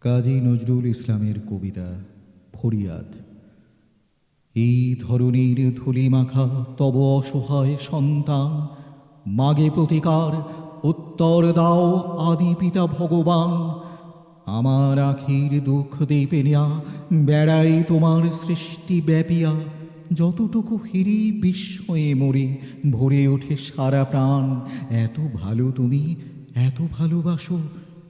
কাজী নজরুল ইসলামের কবিতা ফরিয়াদ। এই ধরনের ধুলি মাখা তব অসহায় সন্তান, মাগে প্রতিকার, উত্তর দাও আদি পিতা ভগবান। আমার আখির দুঃখ দেবে নেয়া, বেড়াই তোমার সৃষ্টি ব্যাপিয়া। যতটুকু হিরি বিস্ময়ে মরে, ভরে ওঠে সারা প্রাণ। এত ভালো তুমি, এত ভালোবাসো,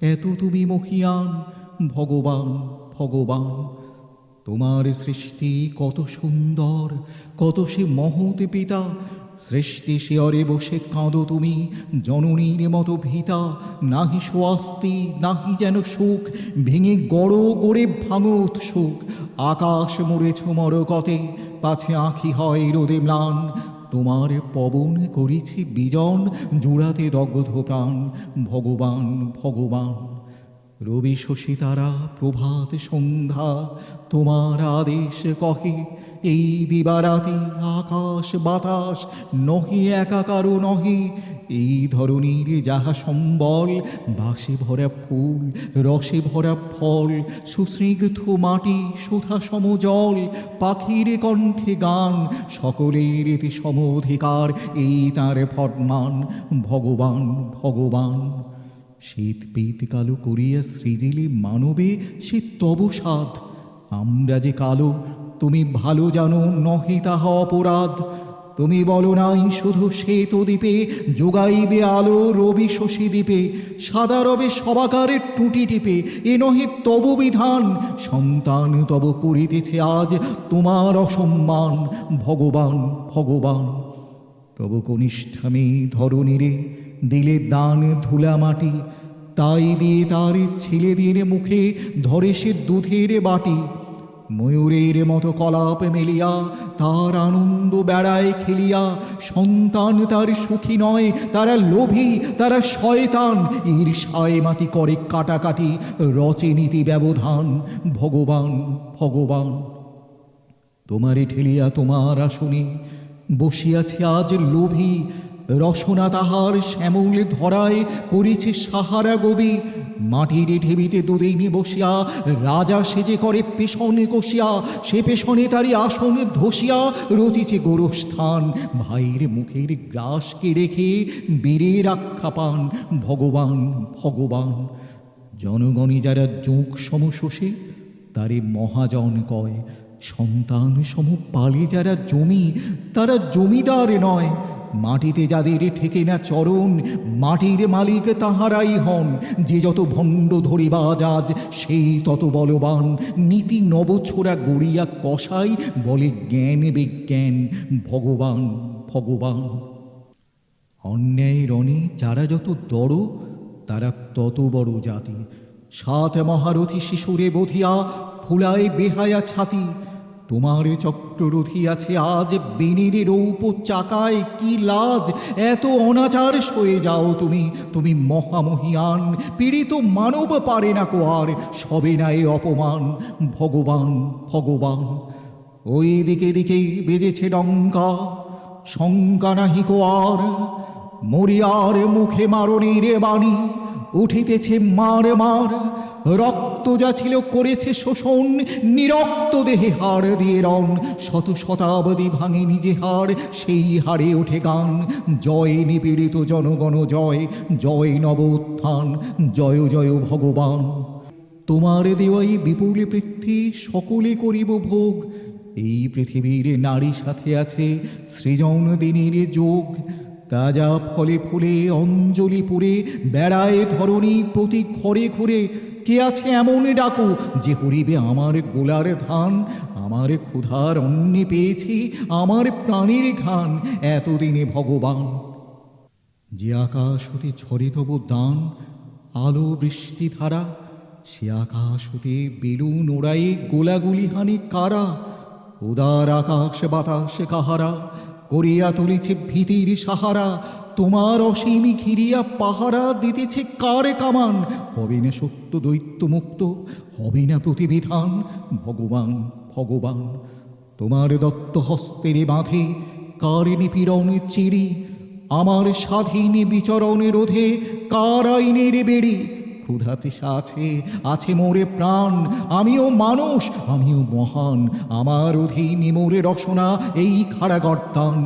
এত তুমি মহিয়ান। ভগবান ভগবান। তোমার সৃষ্টি কত সুন্দর, কত সে মহৎ পিতা। সৃষ্টি শিয়রে বসে কাঁদো তুমি, জননীর মতো ভিতা। নাহি সোয়াস্তি নাহি যেন সুখ, ভেঙে গড় গড়ে ভাঙো সুখ। আকাশ মরেছ মরকতে, পাছে আঁখি হয় রোদে ম্লান। তোমার পবন করেছে বিজন, জুড়াতে দগ্ধ প্রাণ। ভগবান ভগবান। রবি শশী তারা প্রভাত সন্ধ্যা, তোমার আদেশ কহে, এই দিবারাতি আকাশ বাতাস নহে, একাকারও নহি। এই ধরনের যাহা সম্বল, বাসে ভরা ফুল, রসে ভরা ফল সুস্নিগ্ধ মাটি, সুধা সমজল পাখির কণ্ঠে গান, সকলের এতে সম অধিকার এই তার ফরমান। ভগবান ভগবান। শীত পেত কালো করিয়া সৃজিলে মানবে সে তব সাধ। আমরা যে কালো, তুমি ভালো জানো নহে তাহা অপরাধ। তুমি বলো নাই শুধু শ্বেত দ্বীপে, যোগাইবে আলো রবি শশী দ্বীপে। সাদা রবে সবাকারের টুটি টিপে, এ নহে তব বিধান। সন্তান তব করিতেছে আজ তোমার অসম্মান। ভগবান ভগবান, তব কনিষ্ঠামে ধরনীরে দিলে দান ধুলা মাটি, তাই দিয়ে তার ছেলেদের মুখে ধরে সে দুধের বাটি। ময়ূরের মতো কলাপ মেলিয়া, তার আনন্দ বেড়ায় খেলিয়া, সন্তান তার সুখী নয়, তারা লোভী, তারা শয়তান। ঈর্ষায় মাটি করে কাটাকাটি, রচে নীতি ব্যবধান, ভগবান ভগবান। তোমারে ঠেলিয়া তোমার আসনে বসিয়াছে আজ লোভী রসনা তাহার শ্যামল ধরায় করেছে সাহারা গবি। মাটির ঢেবিতে দুদিনে বসিয়া, রাজা সেজে করে পেশনে কষিয়া, সে পেশনে তারই আসনে ধসিয়া, রচিছে গোরস্থান। ভাইয়ের মুখের গ্রাসকে রেখে বীরের আখ্যা পান। ভগবান ভগবান। জনগণে যারা যুগ সমশোষে তারে মহাজন কয়। সন্তান সম পালে যারা জমি, তারা জমিদার নয়। মাটিতে যাদের ঠেকে না চরণ, মাটির মালিক তাহারাই হন। যে যত ভণ্ড ধরিবাজ আজ, সেই তত বলবান। নীতি নবছোড়া গড়িয়া কষাই বলে জ্ঞান বিজ্ঞান। ভগবান ভগবান। অন্যায় রণে যারা যত দড় তারা তত বড় জাতি। সাত মহারথী শিশুরে বধিয়া, ফুলায় বেহায়া ছাতি। তোমার চক্ররথী আছে, আজ বেনের রৌপ চাকায় কি লাজ? এত অনাচার সয়ে যাও তুমি তুমি মহামহিয়ান, পীড়িত মানব পারে না কোয়ার সবে না এ অপমান। ভগবান ভগবান, ওই দিকে দিকে বেজেছে ডঙ্কা শঙ্কা নাহি কোয়ার মরিয়ার মুখে মারণের বাণী। উঠিতেছে মার মার, রক্ত যা ছিল করেছে শোষণ, নিরক্ত দেহে হাড় দিয়ে রণ, শত শতাব্দী ভাঙে নিজে হাড়, সেই হাড়ে ওঠে গান। জয় নিপীড়িত জনগণ, জয় জয় নব উত্থান, জয় জয় ভগবান। তোমার দেওয়াই বিপুল পৃথ্বী সকলে করিব ভোগ। এই পৃথিবীর নারী সাথে আছে সৃজন দিনের যোগ। তাজা ফলে ফুলে, অঞ্জলি পুরে, বেড়ায় ধরণী প্রতি ঘরে ঘুরে। কে আছে এমন ডাকু যে হরিবে আমার গোলার ধান? আমার ক্ষুধার অন্নে পেয়েছি আমার প্রাণীর ঘান এতদিনে ভগবান, যে আকাশ হতে ঝরে তব দান। আলো বৃষ্টি ধারা, সে আকাশ হতে বেলুন ওড়ায়ে গোলাগুলি হানি কারা? উদার আকাশ বাতাস কাহারা? করিয়া তুলিছে ভীতির সাহারা, তোমার অসীমি ঘিরিয়া পাহারা দিতেছে কারে কামান? হবে না সত্য দৈত্য মুক্ত, হবে না প্রতিবিধান, ভগবান ভগবান। তোমার দত্ত হস্তেরে বাঁধে, কার নিপীড়ন চিরি? আমার স্বাধীন বিচরণে রোধে, কার আইনের বেড়ি? ক্ষুধাতে আছে আছে মোরে প্রাণ, আমিও মানুষ, আমিও মহান, আমার অধীনে মোরে রসনা, এই খাড়া গর্তান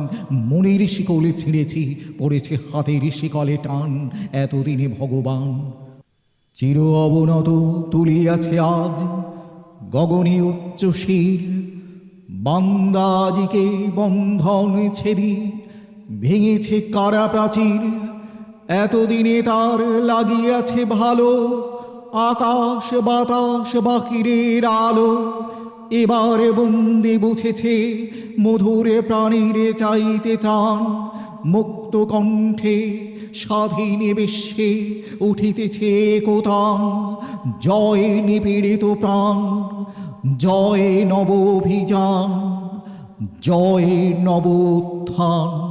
মনের শিকলে ছিঁড়েছি, পড়েছে হাতের শিকলে টান, এতদিনে ভগবান চির অবনত তুলিয়াছে আজ, গগনে উচ্চ শির, বান্দাজিকে বন্ধন ছেদি ভেঙেছে কারা প্রাচীর এতদিনে তার লাগিয়াছে ভালো, আকাশ বাতাস বাকিরের আলো। এবারে বন্দি বুঝেছে, মধুরে প্রাণীর চাইতে চান। মুক্ত কণ্ঠে স্বাধীন বিশ্বে উঠিতেছে কোতাম জয় নিপীড়িত প্রাণ, জয় নব অভিযান, জয় নব উত্থান।